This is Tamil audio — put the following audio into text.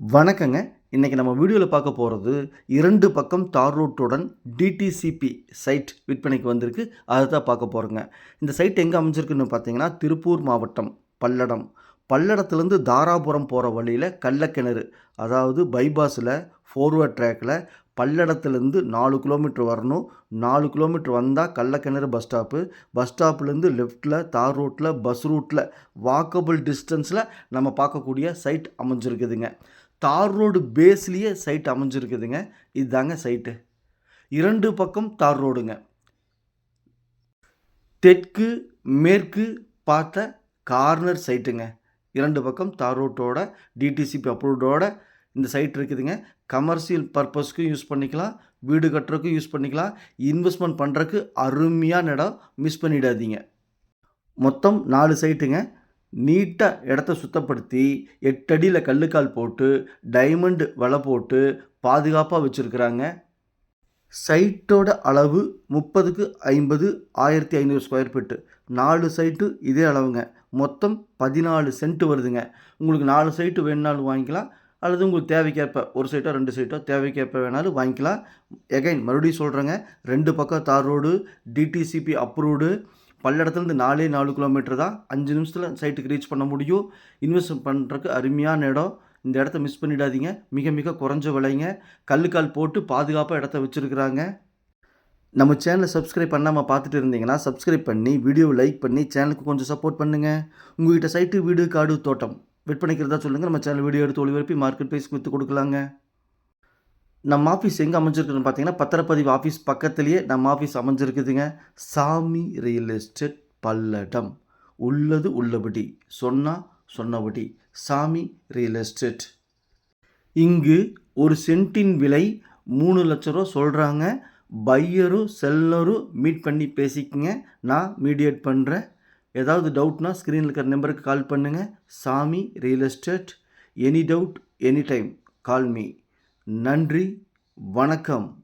வணக்கங்க. இன்றைக்கி நம்ம வீடியோவில் பார்க்க போகிறது இரண்டு பக்கம் தார் ரோட்டுடன் டிடிசிபி சைட் விற்பனைக்கு வந்திருக்கு. அதை தான் பார்க்க போகிறோங்க இந்த சைட் எங்கே அமைஞ்சிருக்குன்னு பார்த்தீங்கன்னா திருப்பூர் மாவட்டம் பல்லடம். பல்லடத்துலேருந்து தாராபுரம் போகிற வழியில் கள்ளக்கிணறு அதாவது பைபாஸில் ஃபோர்வர்ட் ட்ராக்கில் பல்லடத்துலேருந்து நாலு கிலோமீட்டர் வரணும். நாலு கிலோமீட்டர் வந்தால் கள்ளக்கிணறு பஸ் ஸ்டாப்பு பஸ் ஸ்டாப்லேருந்து லெஃப்ட்டில் தார் ரோட்டில் பஸ் ரூட்டில் வாக்கபிள் டிஸ்டன்ஸில் நம்ம பார்க்கக்கூடிய சைட் அமைஞ்சிருக்குதுங்க. தார் ரோடு பேஸ்லேயே சைட் அமைஞ்சிருக்குதுங்க. இதுதாங்க சைட்டு. இரண்டு பக்கம் தார் ரோடுங்க. தெற்கு மேற்கு பார்த்த கார்னர் சைட்டுங்க. இரண்டு பக்கம் தார் ரோட்டோட டிடிசிபி அப்ரூவ்டோட இந்த சைட் இருக்குதுங்க. கமர்ஷியல் பர்பஸ்க்கும் யூஸ் பண்ணிக்கலாம். வீடு கட்டுறதுக்கும் யூஸ் பண்ணிக்கலாம். இன்வெஸ்ட்மெண்ட் பண்ணுறதுக்கு அருமையான இடம் மிஸ் பண்ணிடாதீங்க. மொத்தம் நாலு சைட்டுங்க. நீட்டாக இடத்த சுத்தப்படுத்தி எட்டடியில் கல்லுக்கால் போட்டு டைமண்டு வலை போட்டு பாதுகாப்பாக வச்சுருக்குறாங்க. சைட்டோட அளவு முப்பதுக்கு ஐம்பது ஆயிரத்தி ஐநூறு ஸ்கொயர் ஃபீட்டு நாலு சைட்டு இதே அளவுங்க. மொத்தம் பதினாலு சென்ட் வருதுங்க. உங்களுக்கு நாலு சைட்டு வேணுனாலும் வாங்கிக்கலாம். அல்லது உங்களுக்கு தேவைக்கேற்ப ஒரு சைட்டோ ரெண்டு சைட்டோ தேவைக்கேற்ப வேணாலும் வாங்கிக்கலாம். எகைன் மறுபடியும் சொல்கிறேங்க ரெண்டு பக்கம் தார் ரோடு டிடிசிபி அப்ரூவ்டு பல்லடத்துலேருந்து நாலே நாலு கிலோமீட்டர் தான் அஞ்சு நிமிஷத்தில் சைட்டுக்கு ரீச் பண்ண முடியும். இன்வெஸ்ட் பண்ணுறதுக்கு அருமையான இடம். இந்த இடத்த மிஸ் பண்ணிடாதீங்க. மிக மிக குறைஞ்ச விலைங்க. கல்லுக்கால் போட்டு பாதுகாப்பாக இடத்த வச்சுருக்குறாங்க. நம்ம சேனலை சப்ஸ்கிரைப் பண்ணாமல் பார்த்துட்டு இருந்தீங்கன்னா சப்ஸ்கிரைப் பண்ணி வீடியோவை லைக் பண்ணி சேனலுக்கு கொஞ்சம் சப்போர்ட் பண்ணுங்கள் உங்கள்கிட்ட சைட்டு வீடு காடு தோட்டம் விற்பனைக்கிறதா சொல்லுங்கள் நம்ம சேனல் வீடியோ எடுத்து ஒளிபரப்பி மார்க்கெட் ப்ரைஸ்க்கு விற்று கொடுக்கலாங்க. நம்ம ஆஃபீஸ் எங்கே அமைஞ்சிருக்குன்னு பார்த்தீங்கன்னா பத்திரப்பதிவு ஆஃபீஸ் பக்கத்துலேயே நம்ம ஆஃபீஸ் அமைஞ்சிருக்குதுங்க. சாமி ரியல் எஸ்டேட் பல்லடம். உள்ளது உள்ளபடி. சொன்னால் சொன்னபடி. சாமி ரியல் எஸ்டேட் இங்கு ஒரு சென்ட்டின் விலை மூணு லட்ச ரூபா சொல்கிறாங்க பையரும் செல்லரும் மீட் பண்ணி பேசிக்கங்க. நான் மீடியேட் பண்ணுறேன் ஏதாவது டவுட்னா ஸ்க்ரீனில் இருக்கிற நம்பருக்கு கால் பண்ணுங்கள் சாமி real estate any doubt any time call me நன்றி வணக்கம்.